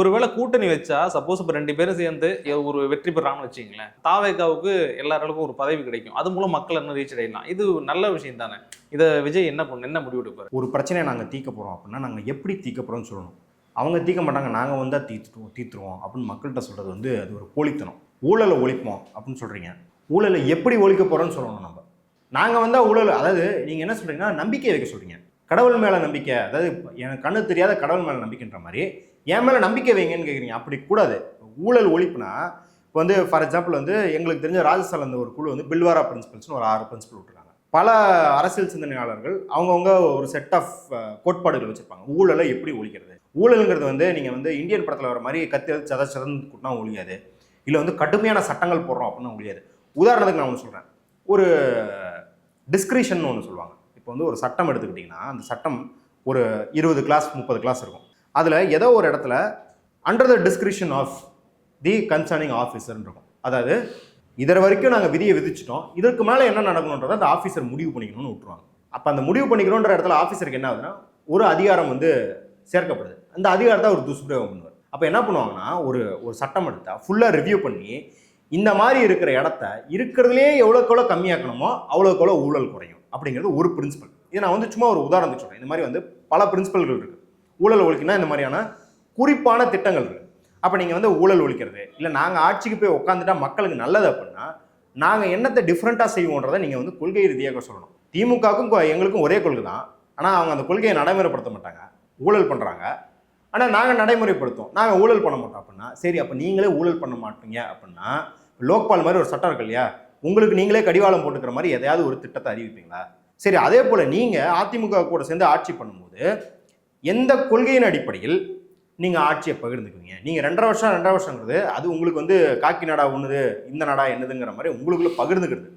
ஒருவேளை கூட்டணி வச்சா சப்போஸ் இப்போ ரெண்டு பேரும் சேர்ந்து ஒரு வெற்றி பெறாங்கன்னு வச்சிங்களேன் தாவேகாவுக்கு எல்லாருக்கும் ஒரு பதவி கிடைக்கும். அது மூலம் மக்கள் என்ன ரீச் அடையலாம். இது நல்ல விஷயம் தானே. இதை விஜய் என்ன பண்ண என்ன முடிவு எடுப்பார்? ஒரு பிரச்சனையை நாங்கள் தீக்க போகிறோம் அப்படின்னா நாங்கள் எப்படி தீர்க்க போகிறோம்னு சொல்லணும். அவங்க தீர்க்க மாட்டாங்க நாங்கள் வந்தால் தீர்த்துருவோம் தீர்த்துருவோம் அப்படின்னு மக்கள்கிட்ட சொல்கிறது வந்து அது ஒரு போலித்தனம் ஊழலை ஒழிப்போம் அப்படின்னு சொல்கிறீங்க ஊழலை எப்படி ஒழிக்க போகிறோம்னு சொல்லணும் நம்ம. நாங்கள் வந்தால் ஊழல் அதாவது நீங்கள் என்ன சொல்கிறீங்கன்னா நம்பிக்கை வைக்க சொல்கிறீங்க கடவுள் மேலே நம்பிக்கை அதாவது எனக்கு கண்ணு தெரியாத கடவுள் மேலே நம்பிக்கைன்ற மாதிரி என் மேலே நம்பிக்கை வைங்கன்னு கேட்குறீங்க அப்படி கூடாது. ஊழல் ஒழிப்புனா இப்போ வந்து ஃபார் எக்ஸாம்பிள் வந்து எங்களுக்கு தெரிஞ்ச ராஜஸ்தான்ல ஒரு குழு வந்து பில்வாரா பிரின்சிபல்ஸ்னு ஒரு ஆறு பிரின்சிபல் விட்டுருக்காங்க. பல அரசியல் சிந்தனையாளர்கள் அவங்கவுங்க ஒரு செட் ஆஃப் கோட்பாடுகள் வச்சுருப்பாங்க. ஊழலை எப்படி ஒழிக்கிறது? ஊழலுங்கிறது வந்து நீங்கள் வந்து இந்தியன் படத்தில் வர மாதிரி கத்தி எடுத்து சத சதந்து கூட்டினா ஒழியாது. இல்லை வந்து கடுமையான சட்டங்கள் போடுறோம் அப்படின்னா ஒழியாது. உதாரணத்துக்கு நான் ஒன்று சொல்கிறேன் ஒரு டிஸ்கிரிஷன் ஒன்று சொல்லுவாங்க. இப்போ வந்து ஒரு சட்டம் எடுத்துக்கிட்டிங்கன்னா அந்த சட்டம் ஒரு இருபது கிளாஸ் முப்பது கிளாஸ் இருக்கும். அதில் ஏதோ ஒரு இடத்துல under the description of the concerning ஆஃபீஸர்னு இருக்கும். அதாவது இதர் வரைக்கும் நாங்கள் விதியை விதிச்சிட்டோம். இதற்கு மேலே என்ன நடக்கணுன்றதை அந்த ஆஃபீஸர் முடிவு பண்ணிக்கணும்னு விட்டுருவாங்க. அப்போ அந்த முடிவு பண்ணிக்கணுன்ற இடத்துல ஆஃபீஸருக்கு என்ன ஆகுதுன்னா ஒரு அதிகாரம் வந்து சேர்க்கப்படுது. அந்த அதிகாரத்தை அவர் துஷ்பிரயோகம் பண்ணுவார். அப்போ என்ன பண்ணுவாங்கன்னா ஒரு ஒரு சட்டம் எடுத்தால் ஃபுல்லாக ரிவ்யூ பண்ணி இந்த மாதிரி இருக்கிற இடத்த இருக்கிறதுலே எவ்வளோக்கு எவ்வளோ கம்மியாக்கணுமோ அவ்வளோக்கு எவ்வளோ ஊழல் குறையும் அப்படிங்கிறது ஒரு பிரின்சிபல் இது நான் வந்து சும்மா ஒரு உதாரணத்துக்கு சொல்கிறேன் இந்த மாதிரி வந்து பல பிரின்சிபல்கள் இருக்குது ஊழல் ஒழிக்கனா இந்த மாதிரியான குறிப்பான திட்டங்கள் இருக்குது அப்போ நீங்கள் வந்து ஊழல் ஒழிக்கிறது இல்லை நாங்கள் ஆட்சிக்கு போய் உட்காந்துட்டா மக்களுக்கு நல்லது அப்படின்னா நாங்கள் என்னத்தை டிஃப்ரெண்ட்டாக செய்வோன்றதை நீங்கள் வந்து கொள்கை ரீதியாக சொல்லணும். திமுகவுக்கும் எங்களுக்கும் ஒரே கொள்கை தான் ஆனால் அவங்க அந்த கொள்கையை நடைமுறைப்படுத்த மாட்டாங்க. ஊழல் பண்ணுறாங்க ஆனால் நாங்கள் நடைமுறைப்படுத்துவோம். நாங்கள் ஊழல் பண்ண மாட்டோம் அப்படின்னா சரி அப்போ நீங்களே ஊழல் பண்ண மாட்டீங்க அப்படின்னா லோக்பால் மாதிரி ஒரு சட்டம் இருக்கு இல்லையா? உங்களுக்கு நீங்களே கடிவாளம் போட்டுக்கிற மாதிரி எதையாவது ஒரு திட்டத்தை அறிவிப்பீங்களா? சரி அதே போல் நீங்கள் அதிமுக கூட சேர்ந்து ஆட்சி பண்ணும்போது எந்த கொள்கையின் அடிப்படையில் நீங்கள் ஆட்சியை பகிர்ந்துக்குவீங்க? நீங்கள் ரெண்டரை வருஷம் ரெண்டரை வருஷங்கிறது அது உங்களுக்கு வந்து காக்கி நாடா ஒன்றுது இந்த நாடா என்னதுங்கிற மாதிரி உங்களுக்குள்ளே பகிர்ந்துக்கிறது.